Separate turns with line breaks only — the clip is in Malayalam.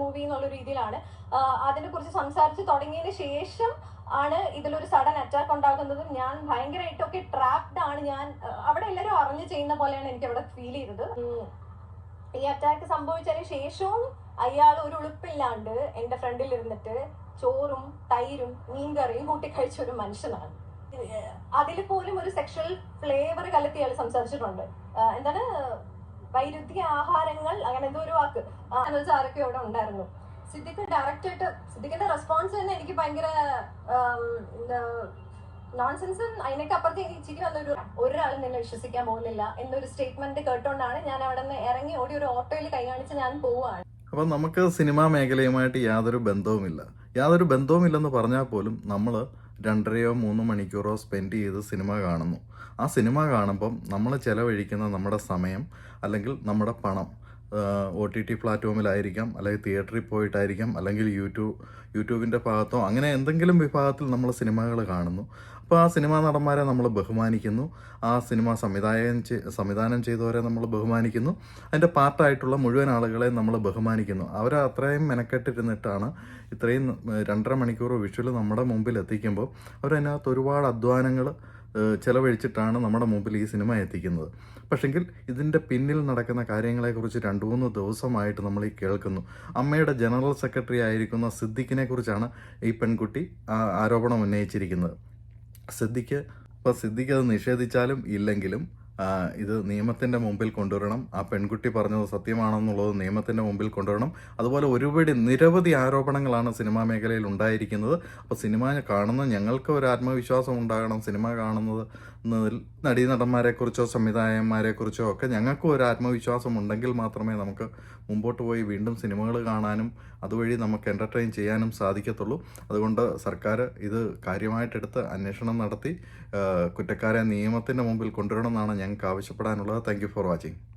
മൂവി എന്നുള്ള രീതിയിലാണ്. അതിനെ കുറിച്ച് സംസാരിച്ച് തുടങ്ങിയതിന് ശേഷം ആണ് ഇതിലൊരു സഡൻ അറ്റാക്ക് ഉണ്ടാകുന്നതും ഞാൻ ഭയങ്കരമായിട്ടൊക്കെ ട്രാപ്ഡ് ആണ് ഞാൻ അവിടെ എല്ലാവരും അറിഞ്ഞു ചെയ്യുന്ന പോലെയാണ് എനിക്ക് അവിടെ ഫീൽ ചെയ്തത് ഈ അറ്റാക്ക് സംഭവിച്ചതിന് ശേഷവും അയാൾ ഒരു ഉളുപ്പില്ലാണ്ട് എന്റെ ഫ്രണ്ടിൽ ഇരുന്നിട്ട് ചോറും തൈരും മീൻകറിയും കൂട്ടി കഴിച്ച ഒരു മനുഷ്യനാണ്. അതിൽ പോലും ഒരു സെക്ഷൽ ഫ്ലേവർ കലർത്തി അയാൾ സംസാരിച്ചിട്ടുണ്ട്. എന്താണ്? വൈരുദ്ധ്യ ആഹാരങ്ങൾ അങ്ങനെ എന്തോ ഒരു വാക്ക്. വെച്ചാൽ അവിടെ ഉണ്ടായിരുന്നു. സിദ്ദിഖ് ഡയറക്റ്റ് ആയിട്ട് സിദ്ദിഖിന്റെ റെസ്പോൺസ് തന്നെ എനിക്ക് ഭയങ്കര നോൺസെൻസ് അതിനൊക്കെ അപ്പുറത്തേ ഇച്ചിരി വന്നൊരു ഒരാളും നിന്നെ വിശ്വസിക്കാൻ പോകുന്നില്ല എന്നൊരു സ്റ്റേറ്റ്മെന്റ് കേട്ടോണ്ടാണ് ഞാൻ അവിടെ നിന്ന് ഇറങ്ങി ഓടി ഒരു ഓട്ടോയിൽ കൈ കാണിച്ച് ഞാൻ പോവാണ്
അപ്പം നമുക്ക് സിനിമാ മേഖലയുമായിട്ട് യാതൊരു ബന്ധവുമില്ല. യാതൊരു ബന്ധവുമില്ലെന്ന് പറഞ്ഞാൽ പോലും നമ്മൾ രണ്ടരയോ മൂന്ന് മണിക്കൂറോ സ്പെൻഡ് ചെയ്ത് സിനിമ കാണുന്നു. ആ സിനിമ കാണുമ്പം നമ്മൾ ചിലവഴിക്കുന്ന നമ്മുടെ സമയം അല്ലെങ്കിൽ നമ്മുടെ പണം ഒ ടി ടി പ്ലാറ്റ്ഫോമിലായിരിക്കാം അല്ലെങ്കിൽ തിയേറ്ററിൽ പോയിട്ടായിരിക്കാം അല്ലെങ്കിൽ യൂട്യൂബ് യൂട്യൂബിന്റെ ഭാഗത്തോ അങ്ങനെ എന്തെങ്കിലും വിഭാഗത്തിൽ നമ്മൾ സിനിമകൾ കാണുന്നു. അപ്പോൾ ആ സിനിമാ നടന്മാരെ നമ്മൾ ബഹുമാനിക്കുന്നു. ആ സിനിമ സംവിധായകൻ സംവിധാനം ചെയ്തവരെ നമ്മൾ ബഹുമാനിക്കുന്നു. അതിന്റെ പാർട്ടായിട്ടുള്ള മുഴുവൻ ആളുകളെ നമ്മൾ ബഹുമാനിക്കുന്നു. അവർ അത്രയും മെനക്കെട്ടിരുന്നിട്ടാണ് ഇത്രയും രണ്ടര മണിക്കൂർ വിഷ്വൽ നമ്മുടെ മുമ്പിൽ എത്തിക്കുമ്പോൾ അവരതിനകത്ത് ഒരുപാട് അധ്വാനങ്ങൾ ചിലവഴിച്ചിട്ടാണ് നമ്മുടെ മുമ്പിൽ ഈ സിനിമ എത്തിക്കുന്നത്. പക്ഷെങ്കിൽ ഇതിന്റെ പിന്നിൽ നടക്കുന്ന കാര്യങ്ങളെക്കുറിച്ച് രണ്ട് മൂന്ന് ദിവസമായിട്ട് നമ്മൾ ഈ കേൾക്കുന്നു. അമ്മയുടെ ജനറൽ സെക്രട്ടറി ആയിരിക്കുന്ന സിദ്ദിഖിനെ കുറിച്ചാണ് ഈ പെൺകുട്ടി ആരോപണം ഉന്നയിച്ചിരിക്കുന്നത്. സിദ്ദിഖ് ഇപ്പോൾ സിദ്ദിഖ് അത് നിഷേധിച്ചാലും ഇല്ലെങ്കിലും ഇത് നിയമത്തിന്റെ മുമ്പിൽ കൊണ്ടുവരണം. ആ പെൺകുട്ടി പറഞ്ഞത് സത്യമാണെന്നുള്ളത് നിയമത്തിന്റെ മുമ്പിൽ കൊണ്ടുവരണം. അതുപോലെ ഒരുപടി നിരവധി ആരോപണങ്ങളാണ് സിനിമാ മേഖലയിൽ ഉണ്ടായിരിക്കുന്നത്. അപ്പോൾ സിനിമ കാണുന്ന ഞങ്ങൾക്ക് ഒരു ആത്മവിശ്വാസം ഉണ്ടാകണം. സിനിമ കാണുന്നത് എന്നതിൽ നടീനടന്മാരെക്കുറിച്ചോ സംവിധായകന്മാരെക്കുറിച്ചോ ഒക്കെ ഞങ്ങൾക്കും ഒരു ആത്മവിശ്വാസം ഉണ്ടെങ്കിൽ മാത്രമേ നമുക്ക് മുമ്പോട്ട് പോയി വീണ്ടും സിനിമകൾ കാണാനും അതുവഴി നമുക്ക് എന്റർടൈൻ ചെയ്യാനും സാധിക്കത്തുള്ളൂ. അതുകൊണ്ട് സർക്കാർ ഇത് കാര്യമായിട്ടെടുത്ത് അന്വേഷണം നടത്തി. കുറ്റക്കാരെ നിയമത്തിന്റെ മുമ്പിൽ കൊണ്ടുവരണമെന്നാണ് ഞങ്ങൾക്ക് ആവശ്യപ്പെടാനുള്ളത്. Thank for watching.